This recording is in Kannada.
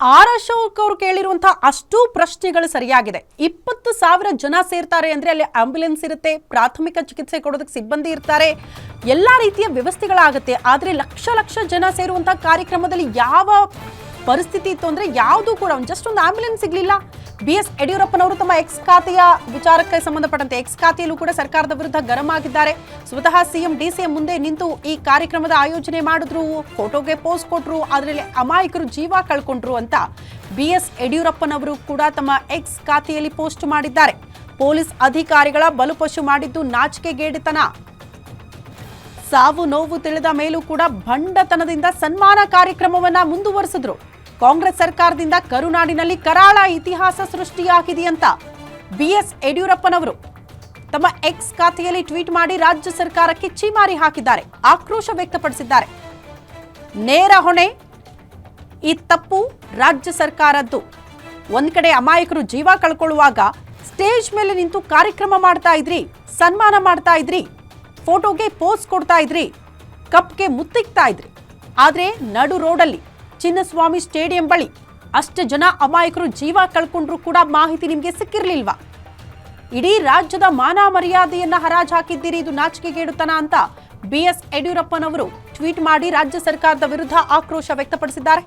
ಆರ್ ಅಶೋಕ್ ಅವರು ಕೇಳಿರುವಂತಹ ಅಷ್ಟು ಪ್ರಶ್ನೆಗಳು ಸರಿಯಾಗಿದೆ. ಇಪ್ಪತ್ತು ಸಾವಿರ ಜನ ಸೇರ್ತಾರೆ ಅಂದ್ರೆ ಅಲ್ಲಿ ಆಂಬ್ಯುಲೆನ್ಸ್ ಇರುತ್ತೆ, ಪ್ರಾಥಮಿಕ ಚಿಕಿತ್ಸೆ ಕೊಡೋದಕ್ಕೆ ಸಿಬ್ಬಂದಿ ಇರ್ತಾರೆ, ಎಲ್ಲಾ ರೀತಿಯ ವ್ಯವಸ್ಥೆಗಳಾಗುತ್ತೆ. ಆದ್ರೆ ಲಕ್ಷ ಲಕ್ಷ ಜನ ಸೇರುವಂತಹ ಕಾರ್ಯಕ್ರಮದಲ್ಲಿ ಯಾವ ಪರಿಸ್ಥಿತಿ ಇತ್ತು ಅಂದ್ರೆ ಯಾವುದು ಕೂಡ ಜಸ್ಟ್ ಒಂದು ಆಂಬ್ಯುಲೆನ್ಸ್ ಸಿಗ್ಲಿಲ್ಲ. ಬಿ ಎಸ್ ಯಡಿಯೂರಪ್ಪನವರು ತಮ್ಮ ಎಕ್ಸ್ ಖಾತೆಯ ವಿಚಾರಕ್ಕೆ ಸಂಬಂಧಪಟ್ಟಂತೆ ಎಕ್ಸ್ ಖಾತೆಯಲ್ಲೂ ಕೂಡ ಸರ್ಕಾರದ ವಿರುದ್ಧ ಗರಂ ಆಗಿದ್ದಾರೆ. ಸ್ವತಃ ಸಿಎಂ ಡಿ ಸಿ ಮುಂದೆ ನಿಂತು ಈ ಕಾರ್ಯಕ್ರಮದ ಆಯೋಜನೆ ಮಾಡಿದ್ರು ಫೋಟೋಗೆ ಪೋಸ್ ಕೊಟ್ರು ಅದರಲ್ಲಿ ಅಮಾಯಕರು ಜೀವ ಕಳ್ಕೊಂಡ್ರು ಅಂತ ಬಿ ಎಸ್ ಯಡಿಯೂರಪ್ಪನವರು ಕೂಡ ತಮ್ಮ ಎಕ್ಸ್ ಖಾತೆಯಲ್ಲಿ ಪೋಸ್ಟ್ ಮಾಡಿದ್ದಾರೆ. ಪೊಲೀಸ್ ಅಧಿಕಾರಿಗಳ ಬಲುಪಶು ಮಾಡಿದ್ದು ನಾಚಿಕೆಗೇಡಿತನ. ಸಾವು ನೋವು ತಿಳಿದ ಮೇಲೂ ಕೂಡ ಭಂಡತನದಿಂದ ಸನ್ಮಾನ ಕಾರ್ಯಕ್ರಮವನ್ನ ಮುಂದುವರೆಸಿದ್ರು. ಕಾಂಗ್ರೆಸ್ ಸರ್ಕಾರದಿಂದ ಕರುನಾಡಿನಲ್ಲಿ ಕರಾಳ ಇತಿಹಾಸ ಸೃಷ್ಟಿಯಾಗಿದೆಯಂತ ಬಿಎಸ್ ಯಡಿಯೂರಪ್ಪನವರು ತಮ್ಮ ಎಕ್ಸ್ ಖಾತೆಯಲ್ಲಿ ಟ್ವೀಟ್ ಮಾಡಿ ರಾಜ್ಯ ಸರ್ಕಾರಕ್ಕೆ ಚೀಮಾರಿ ಹಾಕಿದ್ದಾರೆ, ಆಕ್ರೋಶ ವ್ಯಕ್ತಪಡಿಸಿದ್ದಾರೆ. ನೇರ ಹೊಣೆ, ಈ ತಪ್ಪು ರಾಜ್ಯ ಸರ್ಕಾರದ್ದು. ಒಂದ್ ಕಡೆ ಅಮಾಯಕರು ಜೀವ ಕಳ್ಕೊಳ್ಳುವಾಗ ಸ್ಟೇಜ್ ಮೇಲೆ ನಿಂತು ಕಾರ್ಯಕ್ರಮ ಮಾಡ್ತಾ ಇದ್ರಿ, ಸನ್ಮಾನ ಮಾಡ್ತಾ ಇದ್ರಿ, ಫೋಟೋಗೆ ಪೋಸ್ ಕೊಡ್ತಾ ಇದ್ರಿ, ಕಪ್ಗೆ ಮುತ್ತಿಗ್ತಾ ಇದ್ರಿ. ಆದ್ರೆ ನಡು ರೋಡಲ್ಲಿ ಚಿನ್ನಸ್ವಾಮಿ ಸ್ಟೇಡಿಯಂ ಬಳಿ. ಅಷ್ಟು ಜನ ಅಮಾಯಕರು ಜೀವ ಕಳ್ಕೊಂಡ್ರೂ ಕೂಡ ಮಾಹಿತಿ ನಿಮಗೆ ಸಿಕ್ಕಿರಲಿಲ್ವಾ? ಇಡೀ ರಾಜ್ಯದ ಮಾನ ಮರ್ಯಾದೆಯನ್ನ ಹರಾಜು ಹಾಕಿದ್ದೀರಿ ಇದು ನಾಚಿಕೆಗೇಡುತನ ಅಂತ ಬಿ ಎಸ್ ಯಡಿಯೂರಪ್ಪನವರು ಟ್ವೀಟ್ ಮಾಡಿ ರಾಜ್ಯ ಸರ್ಕಾರದ ವಿರುದ್ಧ ಆಕ್ರೋಶ ವ್ಯಕ್ತಪಡಿಸಿದ್ದಾರೆ.